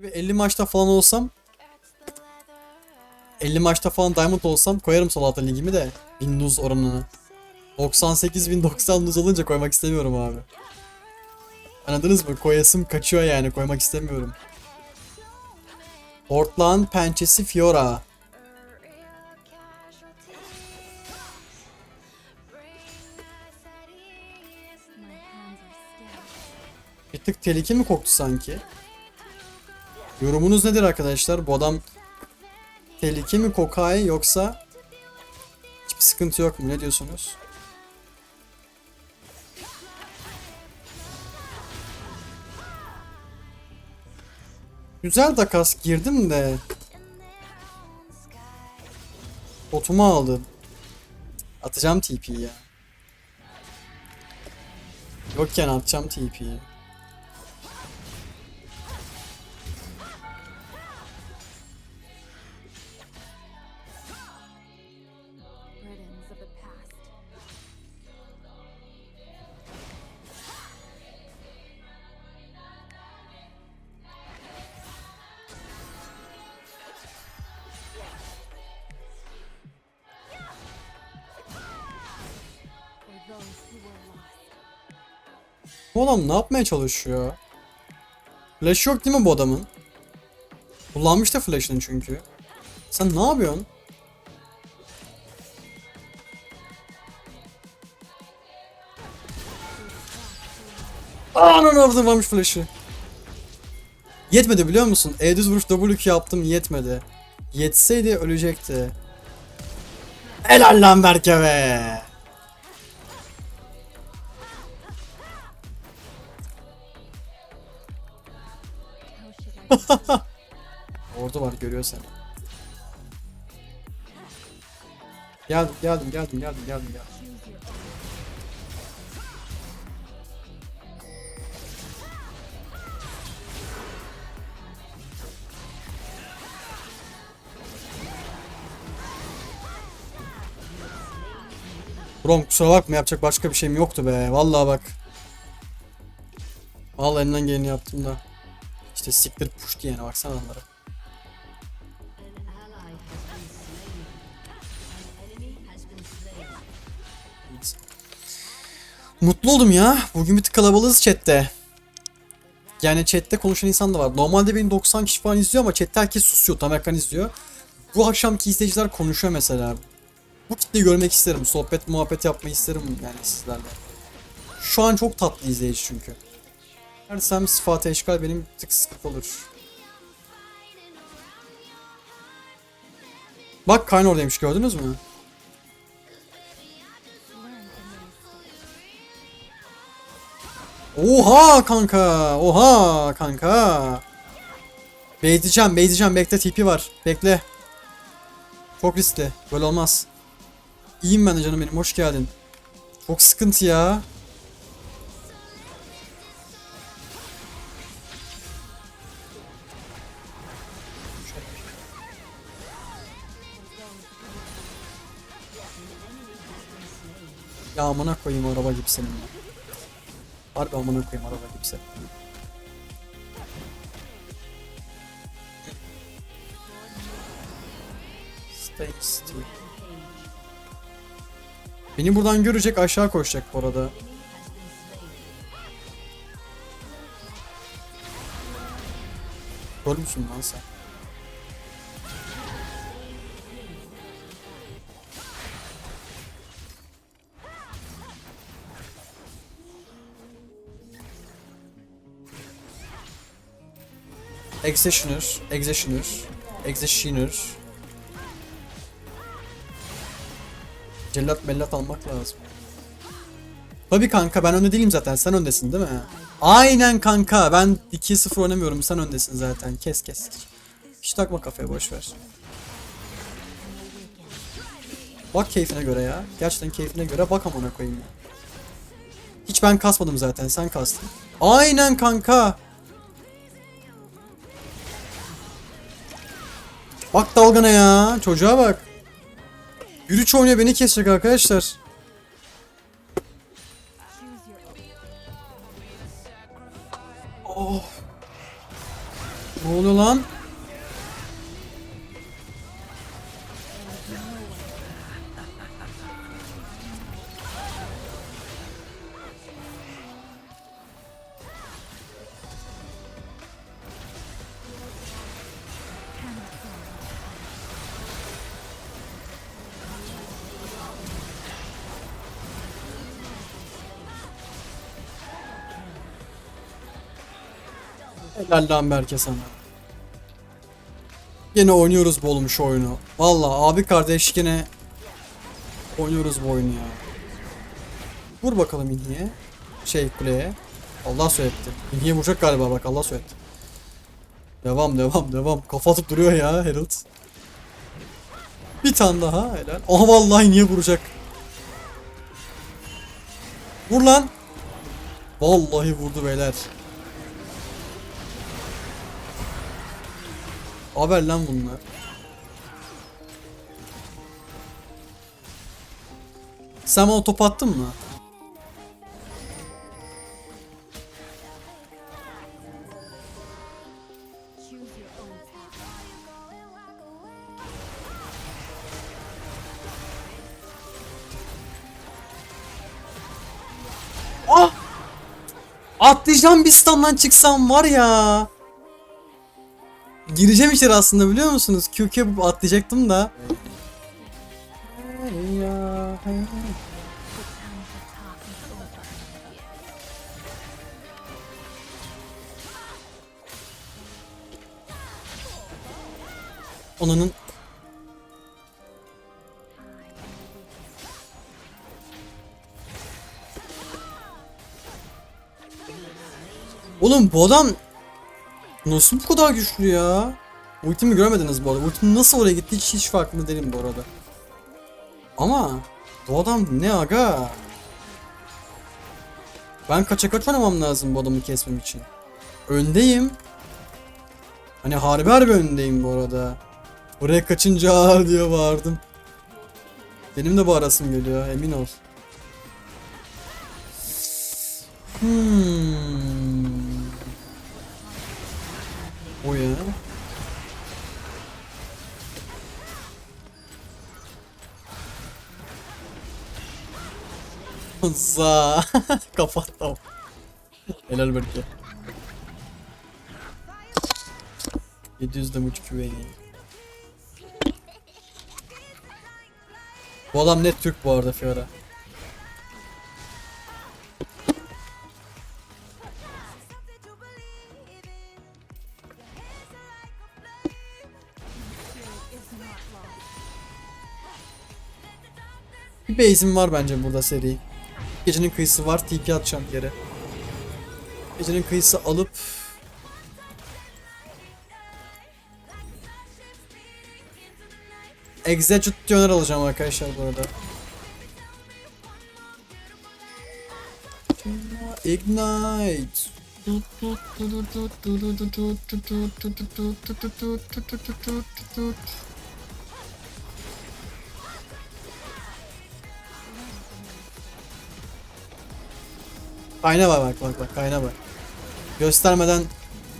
Ve 50 maçta falan olsam 50 maçta falan Diamond olsam koyarım sol alta ligimi de. Win lose oranını. 98 win 90 lose olunca koymak istemiyorum abi. Anladınız mı? Koyasım kaçıyor yani koymak istemiyorum. Portland pençesi Fiora. Bir tık tehlike mi koktu sanki? Yorumunuz nedir arkadaşlar? Bu adam tehlike mi kokay yoksa hiçbir sıkıntı yok mu? Ne diyorsunuz? Güzel takas girdim de botumu aldı. Atacağım TP'yi ya. Yokken atacağım TP'yi. Bu adam ne yapmaya çalışıyor? Flash yok değil mi bu adamın? Kullanmış da flash'ını çünkü. Sen ne yapıyorsun? Ananı avradım varmış flash'ı. Yetmedi biliyor musun? E düz vuruş W yaptım yetmedi. Yetseydi ölecekti. Helal lan Berke be. Ordu var görüyor seni. Geldim geldim geldim geldim geldim geldim. Brom kusura bakma yapacak başka bir şeyim yoktu be. Vallahi bak. Vallahi elimden geleni yaptım da. İşte siktir puştu yani baksana onlara. Mutlu oldum ya. Bugün bir tık kalabalığız chatte. Yani chatte konuşan insan da var. Normalde benim 90 kişi falan izliyor ama chatte herkes susuyor. Tam ekran izliyor. Bu akşamki izleyiciler konuşuyor mesela. Bu kitleyi görmek isterim. Sohbet muhabbet yapmayı isterim yani sizlerle. Şu an çok tatlı izleyici çünkü. Dersem sıfatı eşkal benim tık sıkıntı olur. Bak Kayn oradaymış gördünüz mü? Oha kanka. Oha kanka. Bekleyeceğim, bekleyeceğim. Bekle TP var. Bekle. Çok riskli. Böyle olmaz. İyiyim ben de canım benim. Hoş geldin. Çok sıkıntı ya. Ya amına koyayım araba gibi senin ya. Harbi amına koyayım araba gibi. Beni buradan görecek aşağı koşacak bu arada. Gör müsün lan sen? Executioner, Executioner, Executioner. Cellat mellat almak lazım. Tabii kanka ben önde değilim zaten. Sen öndesin değil mi? Aynen kanka. Ben 2-0 oynamıyorum. Sen öndesin zaten. Kes kes. Hiç takma kafaya boş ver. Bak keyfine göre ya. Gerçekten keyfine göre bak amına koyayım ya. Hiç ben kasmadım zaten. Sen kastın. Aynen kanka. Bak dalgana ya. Çocuğa bak. Yürüç oynuyor beni kesecek arkadaşlar. Oh. Ne oluyor lan? Helal lan Berke sana. Yine oynuyoruz bu şu oyunu. Valla abi kardeş yine oynuyoruz bu oyunu ya. Vur bakalım İlhi'ye. Şey kuleye. Allah söyletti. İlhi'ye vuracak galiba bak Allah söyletti. Devam devam devam. Kafa atıp duruyor ya Herald. Bir tane daha helal. Aha vallahi niye vuracak? Vur lan. Vallahi vurdu beyler. Haber lan bunlar. Sen bana top attın mı? Ah! Atlayacağım bir standdan çıksam var ya. Gireceğim içeri aslında biliyor musunuz? QQ atlayacaktım da. Onanın Oğlum bu adam nasıl bu kadar güçlü ya? Ultimi görmediniz bu arada. Ultim nasıl oraya gitti hiç, hiç farkında değilim bu arada. Ama bu adam ne aga? Ben kaça kaç oynamam lazım bu adamı kesmem için. Öndeyim. Hani harbi harbi öndeyim bu arada. Buraya kaçınca "Aa" diye bağırdım. Benim de bağırasım geliyor emin ol. Hmm. Za. Kapattım. Helal belki. 700 damage QA. Bu adam net Türk bu arada Fiora. Bir base'im var bence burada seri. Gecenin kıyısı var. TP atacağım yere. Gecenin kıyısı alıp Executioner alacağım arkadaşlar bu arada. Ignite. Kayna var bak bak bak kayna bak. Göstermeden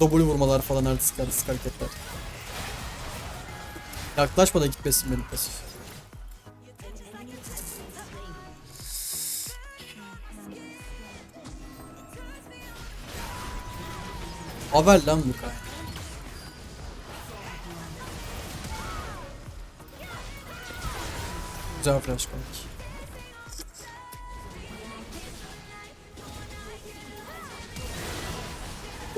W vurmalar falan artistik artistik hareketler. Yaklaşma da gitmesin benim pasif. Haber lan bu kayna. Güzel flash komik.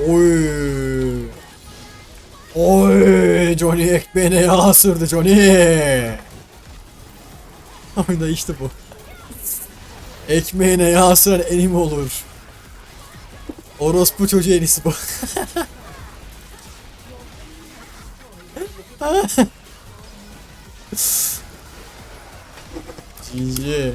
Oy. Oy. Johnny ekmeğine yağ sürdü Johnny. Oyunda işte bu. Ekmeğine yağ süren enim olur. Orospu çocuğu en iyisi bu. GG.